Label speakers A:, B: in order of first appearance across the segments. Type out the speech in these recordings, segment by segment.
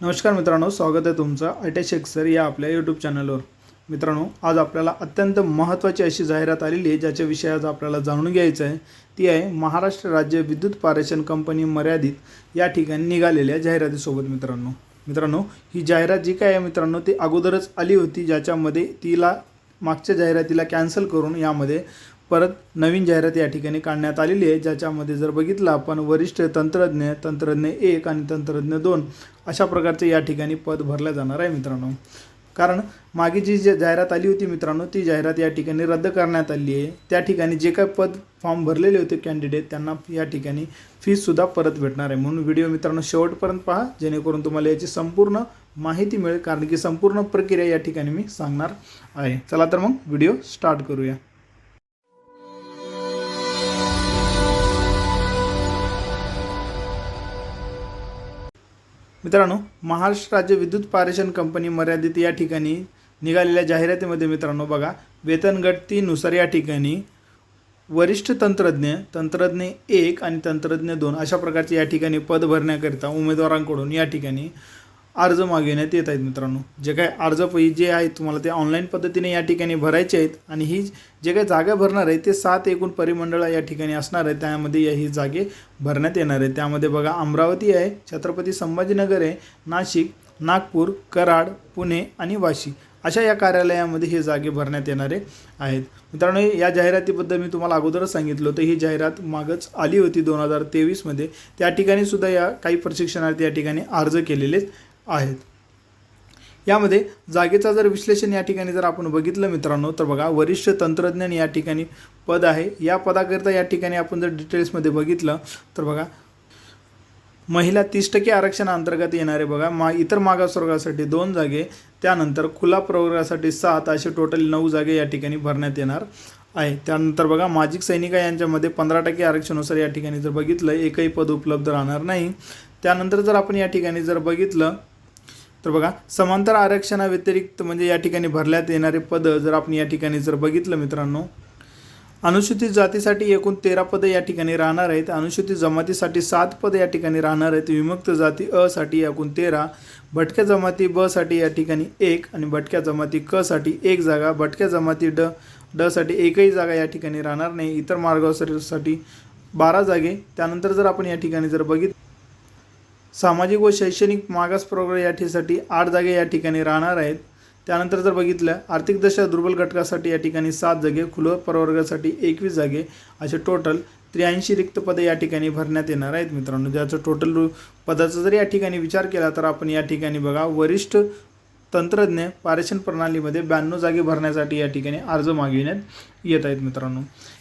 A: नमस्कार मित्रांनो स्वागत आहे तुमचं अटॅच एक्सर या आपल्या यूट्यूब चॅनलवर मित्रांनो आज आपल्याला अत्यंत महत्त्वाची अशी जाहिरात आलेली आहे ज्याच्याविषयी आज आपल्याला जाणून घ्यायचं आहे. ती आहे महाराष्ट्र राज्य विद्युत पारेषण कंपनी मर्यादित या ठिकाणी निघालेल्या जाहिरातीसोबत मित्रांनो. मित्रांनो ही जाहिरात जी काय आहे मित्रांनो ती अगोदरच आली होती ज्याच्यामध्ये तिला मागच्या जाहिरातीला कॅन्सल करून यामध्ये परत नवीन जाहिरात या ठिकाणी काढण्यात आलेली आहे ज्याच्यामध्ये जर बघितलं आपण वरिष्ठ तंत्रज्ञ तंत्रज्ञ एक आणि तंत्रज्ञ दोन अशा प्रकारचे या ठिकाणी पद भरलं जाणार आहे मित्रांनो. कारण मागे जी जी जाहिरात आली होती मित्रांनो ती जाहिरात या ठिकाणी रद्द करण्यात आली आहे. त्या ठिकाणी जे काही पद फॉर्म भरलेले होते कॅन्डिडेट त्यांना या ठिकाणी फीसुद्धा परत भेटणार आहे. म्हणून व्हिडिओ मित्रांनो शेवटपर्यंत पहा जेणेकरून तुम्हाला याची संपूर्ण माहिती मिळेल कारण की संपूर्ण प्रक्रिया या ठिकाणी मी सांगणार आहे. चला तर मग व्हिडिओ स्टार्ट करूया. मित्रांनो महाराष्ट्र राज्य विद्युत पारेषण कंपनी मर्यादित या ठिकाणी निघालेल्या जाहिरातीमध्ये मित्रांनो बघा वेतनगटतीनुसार या ठिकाणी वरिष्ठ तंत्रज्ञ तंत्रज्ञ एक आणि तंत्रज्ञ दोन अशा प्रकारचे या ठिकाणी पद भरण्याकरिता उमेदवारांकडून या ठिकाणी अर्ज मागविण्यात येत आहेत मित्रांनो. जे काय अर्ज पै जे आहेत तुम्हाला ते ऑनलाईन पद्धतीने या ठिकाणी भरायचे आहेत आणि ही जे काही जागा भरणार आहे ते सात एकूण परिमंडळ या ठिकाणी असणार आहे त्यामध्ये या ही जागे भरण्यात येणार आहे त्यामध्ये बघा अमरावती आहे छत्रपती संभाजीनगर आहे नाशिक नागपूर कराड पुणे आणि वाशी अशा या कार्यालयामध्ये हे जागे भरण्यात येणारे आहेत. मित्रांनो या जाहिरातीबद्दल मी तुम्हाला अगोदरच सांगितलं होतं. ही जाहिरात मागच आली होती दोन हजार तेवीसमध्ये. त्या ठिकाणी सुद्धा या काही प्रशिक्षणार्थी या ठिकाणी अर्ज केलेले आहेत. यामध्ये जागेचा जर विश्लेषण या ठिकाणी जर आपण बघितलं मित्रांनो तर बघा वरिष्ठ तंत्रज्ञान या ठिकाणी पद आहे. या पदाकरिता या ठिकाणी आपण जर डिटेल्समध्ये बघितलं तर बघा महिला तीस टक्के आरक्षणाअंतर्गत येणारे बघा मा इतर मागासवर्गासाठी दोन जागे त्यानंतर खुला प्रवर्गासाठी सात असे टोटल नऊ जागे या ठिकाणी भरण्यात येणार आहे. त्यानंतर बघा माजिक सैनिका यांच्यामध्ये पंधरा टक्के आरक्षणानुसार या ठिकाणी जर बघितलं एकही पद उपलब्ध राहणार नाही. त्यानंतर जर आपण या ठिकाणी जर बघितलं तर बघा समांतर आरक्षणाव्यतिरिक्त म्हणजे या ठिकाणी भरल्यात येणारे पदं जर आपण या ठिकाणी जर बघितलं मित्रांनो अनुसूचित जातीसाठी एकूण तेरा पदं या ठिकाणी राहणार आहेत. अनुसूचित जमातीसाठी सात पदं या ठिकाणी राहणार आहेत. विमुक्त जाती अ साठी एकूण तेरा भटक्या जमाती ब साठी या ठिकाणी एक आणि भटक्या जमाती क साठी एक जागा भटक्या जमाती ड ड साठी एकही जागा या ठिकाणी राहणार नाही. इतर मार्गासाठी बारा जागे. त्यानंतर जर आपण या ठिकाणी जर बघित सामाजिक व शैक्षणिक मागास प्रवर्ग या ठिकाणी आठ जागे या ठिकाणी राहणार आहेत. त्यानंतर जर बघितलं आर्थिकदृष्ट्या दुर्बल घटकासाठी या ठिकाणी सात जागे खुलं प्रवर्गासाठी एकवीस जागे असे टोटल त्र्याऐंशी रिक्त पदे या ठिकाणी भरण्यात येणार आहेत मित्रांनो. ज्याचं टोटल पदाचा जर या ठिकाणी विचार केला तर आपण या ठिकाणी बघा वरिष्ठ तंत्रज्ञ पारेषण प्रणालीमध्ये ब्याण्णव जागे भरण्यासाठी या ठिकाणी अर्ज मागविण्यात येत आहेत मित्रांनो.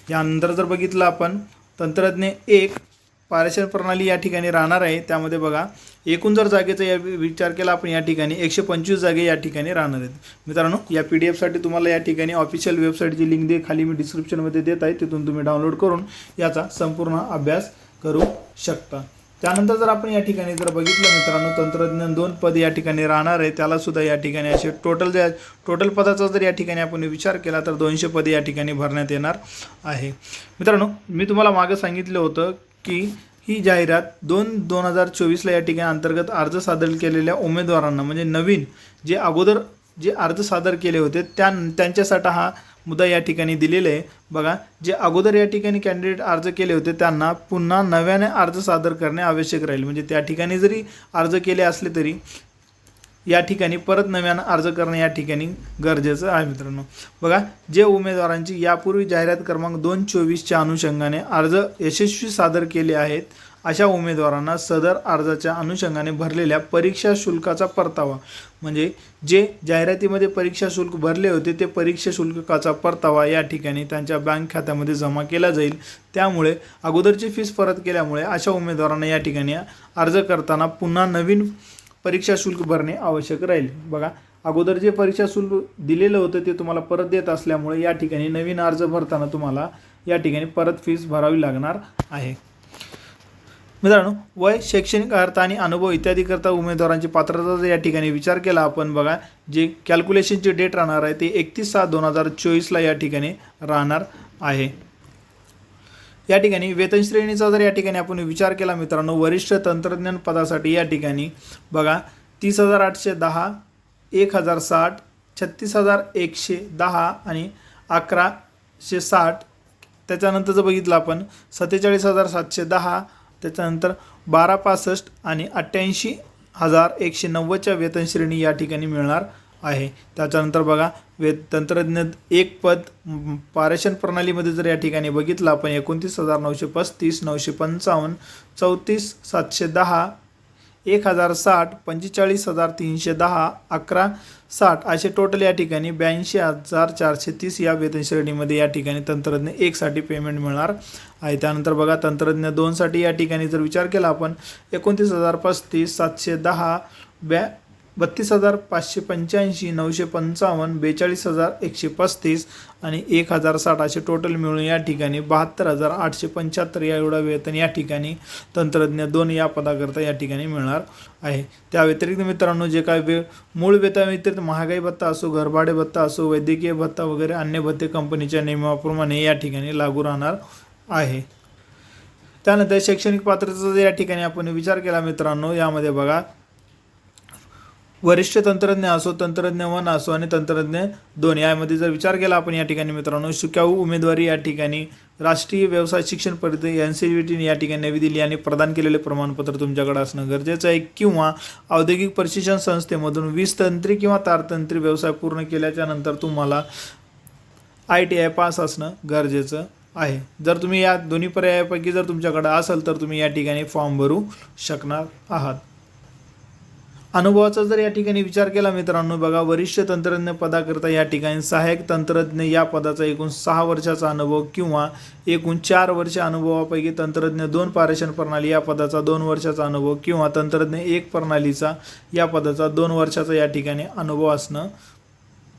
A: यानंतर जर बघितलं आपण तंत्रज्ञ एक पारेषण प्रणाली या ठिकाणी राहणार आहे. त्यामध्ये बघा एकूण जर जागेचा या विचार केला आपण या ठिकाणी एकशे पंचवीस जागे या ठिकाणी राहणार आहेत. मित्रांनो या पी डी एफसाठी तुम्हाला या ठिकाणी ऑफिशियल वेबसाईटची लिंक दे खाली मी डिस्क्रिप्शनमध्ये देत आहे तिथून तुम्ही डाउनलोड करून याचा संपूर्ण अभ्यास करू शकता. त्यानंतर जर आपण या ठिकाणी जर बघितलं मित्रांनो तंत्रज्ञान दोन पद या ठिकाणी राहणार आहे. त्याला सुद्धा या ठिकाणी असे टोटल ज्या टोटल पदाचा जर या ठिकाणी आपण विचार केला तर दोनशे पदे या ठिकाणी भरण्यात येणार आहे. मित्रांनो मी तुम्हाला मागं सांगितलं होतं की ही जाहिरात दोन दोन हजार चोवीसला या ठिकाणी अंतर्गत अर्ज सादर केलेल्या उमेदवारांना म्हणजे नवीन जे अगोदर जे अर्ज सादर केले होते त्या त्यांच्यासाठी हा मुद्दा या ठिकाणी दिलेला आहे. बघा जे अगोदर या ठिकाणी कॅन्डिडेट अर्ज केले होते त्यांना पुन्हा नव्याने अर्ज सादर करणे आवश्यक राहील. म्हणजे त्या ठिकाणी जरी अर्ज केले असले तरी या ठिकाणी परत नव्यानं अर्ज करणं या ठिकाणी गरजेचं आहे मित्रांनो. बघा जे उमेदवारांची यापूर्वी जाहिरात क्रमांक दोन चोवीसच्या अनुषंगाने अर्ज यशस्वी सादर केले आहेत अशा उमेदवारांना सदर अर्जाच्या अनुषंगाने भरलेल्या परीक्षा शुल्काचा परतावा म्हणजे जे जाहिरातीमध्ये परीक्षा शुल्क भरले होते ते परीक्षा शुल्काचा परतावा या ठिकाणी त्यांच्या बँक खात्यामध्ये जमा केला जाईल. त्यामुळे अगोदरची फीस परत केल्यामुळे अशा उमेदवारांना या ठिकाणी अर्ज करताना पुन्हा नवीन परीक्षा शुल्क भरणे आवश्यक राहील. बघा अगोदर जे परीक्षा शुल्क दिलेलं होतं ते तुम्हाला परत देत असल्यामुळे या ठिकाणी नवीन अर्ज भरताना तुम्हाला या ठिकाणी परत फीस भरावी लागणार आहे. मित्रांनो वय शैक्षणिक अर्थ आणि अनुभव इत्यादीकरता उमेदवारांची पात्रता जर या ठिकाणी विचार केला आपण बघा जे कॅल्क्युलेशनची डेट राहणार आहे ते एकतीस सात दोन हजार चोवीसला या ठिकाणी राहणार आहे. या ठिकाणी वेतन श्रेणीचा जर या ठिकाणी आपण विचार केला मित्रांनो वरिष्ठ तंत्रज्ञान पदासाठी या ठिकाणी बघा तीस हजार आठशे दहा एक हजार साठ छत्तीस हजार एकशे दहा आणि अकराशे साठ. त्याच्यानंतर जर बघितलं आपण सत्तेचाळीस हजार सातशे दहा त्याच्यानंतर बारा पासष्ट आणि अठ्ठ्याऐंशी हजार एकशे नव्वदच्या वेतन श्रेणी या ठिकाणी मिळणार. आहे. त्याच्यानंतर बघा वे तंत्रज्ञ एक पद पारेषण प्रणालीमध्ये जर या ठिकाणी बघितलं आपण एकोणतीस हजार नऊशे पस्तीस नऊशे पंचावन्न चौतीस सातशे दहा एक हजार साठ पंचेचाळीस हजार तीनशे दहा अकरा साठ असे टोटल या ठिकाणी ब्याऐंशी हजार चारशे तीस या वेतन श्रेणीमध्ये या ठिकाणी तंत्रज्ञ एकसाठी पेमेंट मिळणार आहे. त्यानंतर बघा तंत्रज्ञ दोनसाठी या ठिकाणी जर विचार केला आपण एकोणतीस हजार पस्तीस सातशे दहा ब्या बत्तीस हजार पाचशे पंच्याऐंशी नऊशे पंचावन्न बेचाळीस हजार एकशे पस्तीस आणि एक हजार साठ असे टोटल मिळून या ठिकाणी बहात्तर हजार आठशे पंच्याहत्तर या एवढा वेतन या ठिकाणी तंत्रज्ञ दोन या पदाकरता या ठिकाणी मिळणार आहे. त्या व्यतिरिक्त मित्रांनो जे काय वे मूळ वेतन व्यतिरिक्त महागाई भत्ता असो घरभाडे भत्ता असो वैद्यकीय भत्ता वगैरे अन्य भत्ते कंपनीच्या नियमाप्रमाणे या ठिकाणी लागू राहणार आहे. त्यानंतर शैक्षणिक पात्रतेचा जर या ठिकाणी आपण विचार केला मित्रांनो यामध्ये बघा वरिष्ठ तंत्रज्ञ असो तंत्रज्ञ वन असो आणि तंत्रज्ञ दोन यामध्ये जर विचार केला आपण या ठिकाणी मित्रांनो शिकाऊ उमेदवारी या ठिकाणी राष्ट्रीय व्यवसाय शिक्षण परिषद एन सी बी टीने या ठिकाणी नवी दिल्ली आणि प्रदान केलेले प्रमाणपत्र तुमच्याकडे असणं गरजेचं आहे. किंवा औद्योगिक प्रशिक्षण संस्थेमधून वीस तंत्री किंवा तारतंत्री व्यवसाय पूर्ण केल्याच्यानंतर तुम्हाला आय टी आय पास असणं गरजेचं आहे. जर तुम्ही या दोन्ही पर्यायापैकी जर तुमच्याकडे असेल तर तुम्ही या ठिकाणी फॉर्म भरू शकणार आहात. अनुभवाचा जर या ठिकाणी विचार केला मित्रांनो बघा वरिष्ठ तंत्रज्ञ पदाकरता या ठिकाणी सहाय्यक तंत्रज्ञ या पदाचा एकूण सहा वर्षाचा अनुभव किंवा एकूण चार वर्ष अनुभवापैकी तंत्रज्ञ दोन पारेषण प्रणाली या पदाचा दोन वर्षाचा अनुभव किंवा तंत्रज्ञ एक प्रणालीचा या पदाचा दोन वर्षाचा या ठिकाणी अनुभव असणं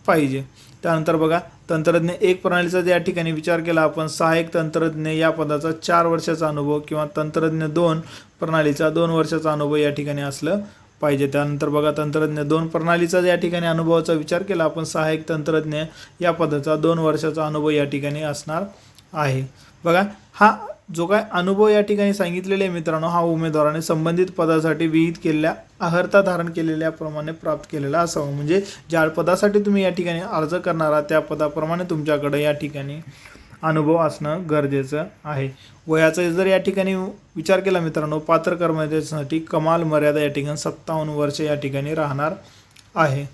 A: पाहिजे. त्यानंतर बघा तंत्रज्ञ एक प्रणालीचा जर या ठिकाणी विचार केला आपण सहाय्यक तंत्रज्ञ या पदाचा चार वर्षाचा अनुभव किंवा तंत्रज्ञ दोन प्रणालीचा दोन वर्षाचा अनुभव या ठिकाणी असलं पाहिजे. त्यानंतर बघा तंत्रज्ञ दोन प्रणालीचा या ठिकाणी अनुभवाचा विचार केला. आपण सहाय्यक तंत्रज्ञ या पदाचा दोन वर्षाचा अनुभव या ठिकाणी असणार आहे. बघा हा जो काय अनुभव या ठिकाणी सांगितलेले आहे मित्रांनो हा उमेदवाराने संबंधित पदासाठी विहित केलेल्या अर्हता धारण केलेल्याप्रमाणे प्राप्त केलेला असावा. म्हणजे ज्या पदासाठी तुम्ही या ठिकाणी अर्ज करणार आहात त्या पदाप्रमाणे तुमच्याकडे या ठिकाणी अनुभव असणं गरजेचं आहे. वयाचा जर या ठिकाणी विचार केला मित्रांनो पात्र कर्मचाऱ्यांसाठी कमाल मर्यादा या ठिकाणी सत्तावन्न वर्ष या ठिकाणी राहणार आहे.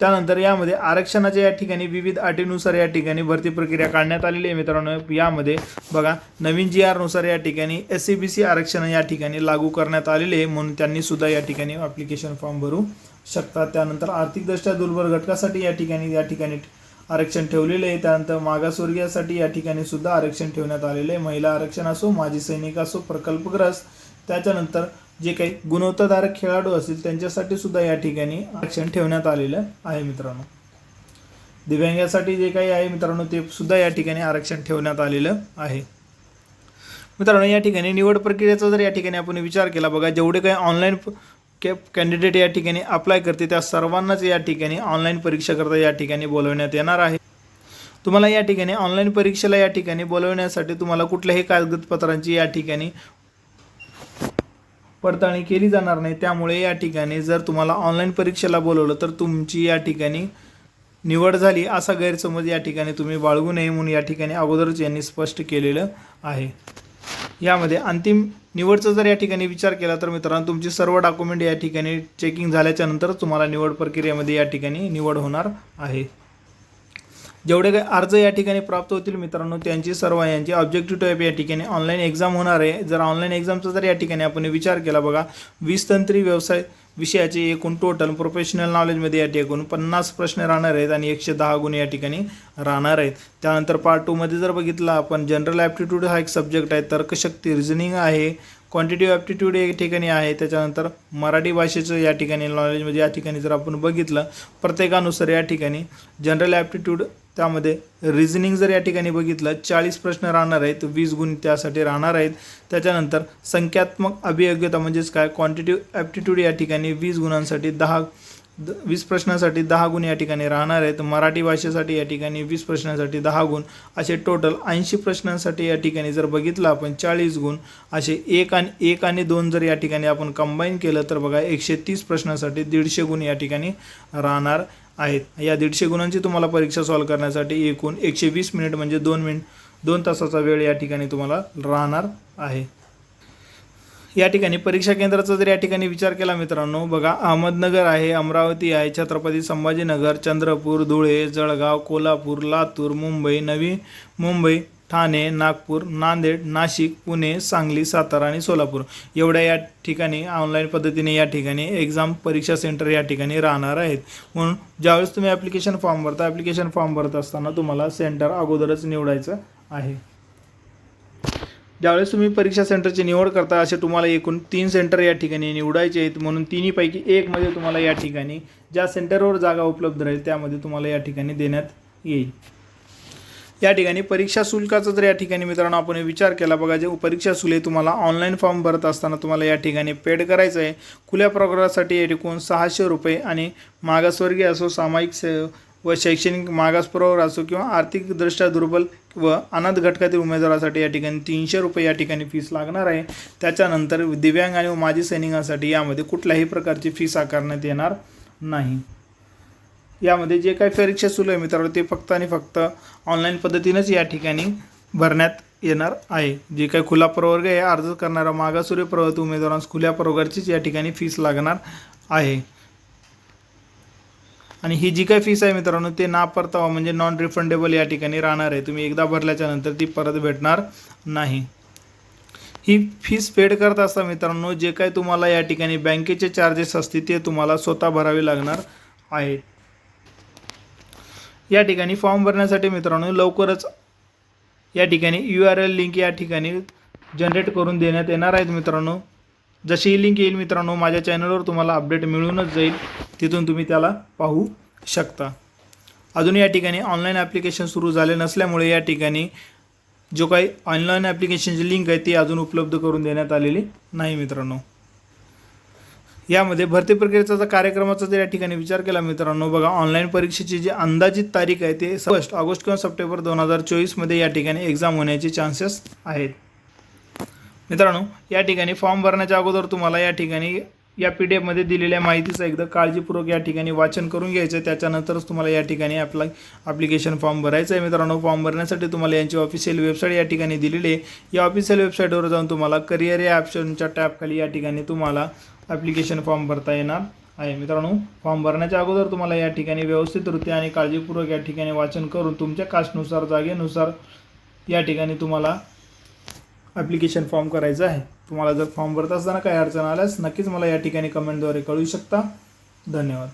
A: त्यानंतर यामध्ये आरक्षणाच्या या ठिकाणी विविध अटीनुसार या ठिकाणी भरती प्रक्रिया काढण्यात आलेली आहे मित्रांनो. यामध्ये बघा नवीन जी आरनुसार या ठिकाणी एस सी बी सी आरक्षण या ठिकाणी लागू करण्यात आलेले आहे म्हणून त्यांनी सुद्धा या ठिकाणी ॲप्लिकेशन फॉर्म भरू शकतात. त्यानंतर आर्थिकदृष्ट्या दुर्बल घटकासाठी या ठिकाणी या ठिकाणी आरक्षण ठेवलेले आहे. त्यानंतर मागासवर्गीयासाठी या ठिकाणी सुद्धा आरक्षण ठेवण्यात आलेले आहे. महिला आरक्षण असो माजी सैनिक असो प्रकल्पग्रस्त त्याच्यानंतर जे काही गुणवत्ताधारक खेळाडू असतील त्यांच्यासाठी सुद्धा या ठिकाणी आरक्षण ठेवण्यात आलेलं आहे मित्रांनो. दिव्यांगासाठी जे काही आहे मित्रांनो ते सुद्धा या ठिकाणी आरक्षण ठेवण्यात आलेलं आहे. मित्रांनो या ठिकाणी निवड प्रक्रियेचा जर या ठिकाणी आपण विचार केला बघा जेवढे काही ऑनलाईन कॅप कॅन्डिडेट या ठिकाणी अप्लाय करते त्या सर्वांनाच या ठिकाणी ऑनलाईन परीक्षा करता या ठिकाणी बोलवण्यात येणार आहे तुम्हाला या ठिकाणी ऑनलाईन परीक्षेला या ठिकाणी बोलवण्यासाठी तुम्हाला कुठल्याही कागदपत्रांची या ठिकाणी पडताळणी केली जाणार नाही त्यामुळे या ठिकाणी जर तुम्हाला ऑनलाईन परीक्षेला बोलवलं तर तुमची या ठिकाणी निवड झाली असा गैरसमज या ठिकाणी तुम्ही बाळगू नये म्हणून या ठिकाणी अगोदरच यांनी स्पष्ट केलेलं आहे यामध्ये अंतिम निवडचा जर या ठिकाणी विचार केला तर मित्रांनो तुमची सर्व डॉक्युमेंट या ठिकाणी चेकिंग झाल्याच्यानंतर तुम्हाला निवड प्रक्रियेमध्ये या ठिकाणी निवड होणार आहे. जेवढे काही अर्ज या ठिकाणी प्राप्त होतील मित्रांनो त्यांची सर्व यांची ऑब्जेक्टिव्ह टाईप या ठिकाणी ऑनलाईन एक्झाम होणार आहे. जर ऑनलाईन एक्झामचा जर या ठिकाणी आपण विचार केला बघा वीस तंत्री व्यवसाय विषयाचे एकूण टोटल प्रोफेशनल नॉलेजमध्ये या ठिकाणी पन्नास प्रश्न राहणार आहेत आणि एकशे दहा गुण या ठिकाणी राहणार आहेत. त्यानंतर पार्ट टूमध्ये जर बघितलं आपण जनरल ॲप्टिट्यूड हा एक सब्जेक्ट आहे तर्कशक्ती रिझनिंग आहे क्वांटिटिव्ह ॲप्टिट्यूड या ठिकाणी आहे. त्याच्यानंतर मराठी भाषेचं या ठिकाणी नॉलेजमध्ये म्हणजे या ठिकाणी जर आपण बघितलं प्रत्येकानुसार या ठिकाणी जनरल ॲप्टिट्यूड त्यामध्ये रिझनिंग जर या ठिकाणी बघितलं चाळीस प्रश्न राहणार आहेत वीस गुण त्यासाठी राहणार आहेत. त्याच्यानंतर संख्यात्मक अभियोग्यता म्हणजेच काय? क्वांटिटिव्ह ॲप्टिट्यूड या ठिकाणी वीस गुणांसाठी दहा द वीस प्रश्नासाठी दहा गुण या ठिकाणी राहणार आहेत. मराठी भाषेसाठी या ठिकाणी वीस प्रश्नासाठी दहा गुण. असे टोटल ऐंशी प्रश्नांसाठी या ठिकाणी जर बघितलं आपण चाळीस गुण असे एक आणि एक आणि दोन जर या ठिकाणी आपण कंबाईन केलं तर बघा एकशे तीस प्रश्नासाठी दीडशे गुण या ठिकाणी राहणार आहेत. या दीडशे गुणांची तुम्हाला परीक्षा सॉल्व करण्यासाठी एकूण एकशे वीस मिनिट म्हणजे दोन मिनिट दोन तासाचा वेळ या ठिकाणी तुम्हाला राहणार आहे. या ठिकाणी परीक्षा केंद्राचा जर या ठिकाणी विचार केला मित्रांनो बघा अहमदनगर आहे अमरावती आहे छत्रपती संभाजीनगर चंद्रपूर धुळे जळगाव कोल्हापूर लातूर मुंबई नवी मुंबई ठाणे नागपूर नांदेड नाशिक पुणे सांगली सातारा आणि सोलापूर. एवढ्या या ठिकाणी ऑनलाईन पद्धतीने या ठिकाणी एक्झाम परीक्षा सेंटर या ठिकाणी राहणार आहेत. म्हणून ज्यावेळेस तुम्ही ॲप्लिकेशन फॉर्म भरता ॲप्लिकेशन फॉर्म भरत असताना तुम्हाला सेंटर अगोदरच निवडायचं आहे. ज्यावेळेस तुम्ही परीक्षा सेंटरची निवड करता असे तुम्हाला एकूण तीन सेंटर या ठिकाणी निवडायचे आहेत. म्हणून तिन्हीपैकी एकमध्ये तुम्हाला या ठिकाणी ज्या सेंटरवर जागा उपलब्ध राहील त्यामध्ये तुम्हाला या ठिकाणी देण्यात येईल. या ठिकाणी परीक्षा शुल्काचा जर या ठिकाणी मित्रांनो आपण विचार केला बघा जे परीक्षा शुल्क तुम्हाला ऑनलाईन फॉर्म भरत असताना तुम्हाला या ठिकाणी पेड करायचं आहे. खुल्या प्रकारासाठी एकूण सहाशे रुपये आणि मागासवर्गीय असो सामायिक से व शैक्षणिक मागास प्रवर असो किंवा आर्थिकदृष्ट्या दुर्बल व अनाथ घटकातील उमेदवारासाठी या ठिकाणी तीनशे रुपये या ठिकाणी फीस लागणार आहे. त्याच्यानंतर दिव्यांग आणि माजी सैनिकांसाठी यामध्ये कुठल्याही प्रकारची फीस आकारण्यात येणार नाही. यामध्ये जे काही परीक्षा सुरू आहे मित्रांनो ते फक्त आणि फक्त ऑनलाईन पद्धतीनंच या ठिकाणी भरण्यात येणार आहे. जे काही खुला प्रवर्ग आहे अर्ज करणारा मागासूर्य प्रवर्ग उमेदवारांस खुल्या प्रवर्गाचीच या ठिकाणी फीस लागणार आहे. आणि ही जी काही फीस आहे मित्रांनो ते ना परतावा म्हणजे नॉन रिफंडेबल या ठिकाणी राहणार आहे. तुम्ही एकदा भरल्याच्या नंतर ती परत भेटणार नाही. ही फीस पेड करत असता मित्रांनो जे काही तुम्हाला या ठिकाणी बँकेचे चार्जेस असतील ते तुम्हाला स्वतः भरावे लागणार आहेत. या ठिकाणी फॉर्म भरण्यासाठी मित्रांनो लवकरच या ठिकाणी यू आर एल लिंक या ठिकाणी जनरेट करून देण्यात येणार आहेत मित्रांनो. जशी ही लिंक येईल मित्रांनो माझ्या चॅनलवर तुम्हाला अपडेट मिळूनच जाईल. तिथून तुम्ही त्याला पाहू शकता. अजून या ठिकाणी ऑनलाईन ॲप्लिकेशन सुरू झाले नसल्यामुळे या ठिकाणी जो काही ऑनलाईन ॲप्लिकेशनची लिंक आहे ती अजून उपलब्ध करून देण्यात आलेली नाही मित्रांनो. यामध्ये भरती प्रक्रियेचा जर कार्यक्रमाचा जर या ठिकाणी विचार केला मित्रांनो बघा ऑनलाईन परीक्षेची जी अंदाजित तारीख आहे ते फर्स्ट ऑगस्ट किंवा सप्टेंबर दोन हजार चोवीसमध्ये या ठिकाणी एक्झाम होण्याचे चान्सेस आहेत. मित्रांनो या ठिकाणी फॉर्म भरण्याच्या अगोदर तुम्हाला या ठिकाणी या पी डी एफमध्ये दिलेल्या माहितीचं एकदा काळजीपूर्वक या ठिकाणी वाचन करून घ्यायचं आहे त्याच्यानंतरच तुम्हाला या ठिकाणी आपला ॲप्लिकेशन फॉर्म भरायचं आहे. मित्रांनो फॉर्म भरण्यासाठी तुम्हाला यांची ऑफिशियल वेबसाईट या ठिकाणी दिलेली आहे. या ऑफिशियल वेबसाईटवर जाऊन तुम्हाला करिअर या ऑप्शनच्या टॅबखाली या ठिकाणी तुम्हाला ॲप्लिकेशन फॉर्म भरता येणार आहे. मित्रांनो फॉर्म भरण्याच्या अगोदर तुम्हाला या ठिकाणी व्यवस्थितरित्या आणि काळजीपूर्वक या ठिकाणी वाचन करून तुमच्या कास्टनुसार जागेनुसार या ठिकाणी तुम्हाला ॲप्लिकेशन फॉर्म करायचं आहे. तुम्हाला जर फॉर्म भरत असताना काही अडचण आल्यास नक्कीच मला या ठिकाणी कमेंटद्वारे कळू शकता. धन्यवाद.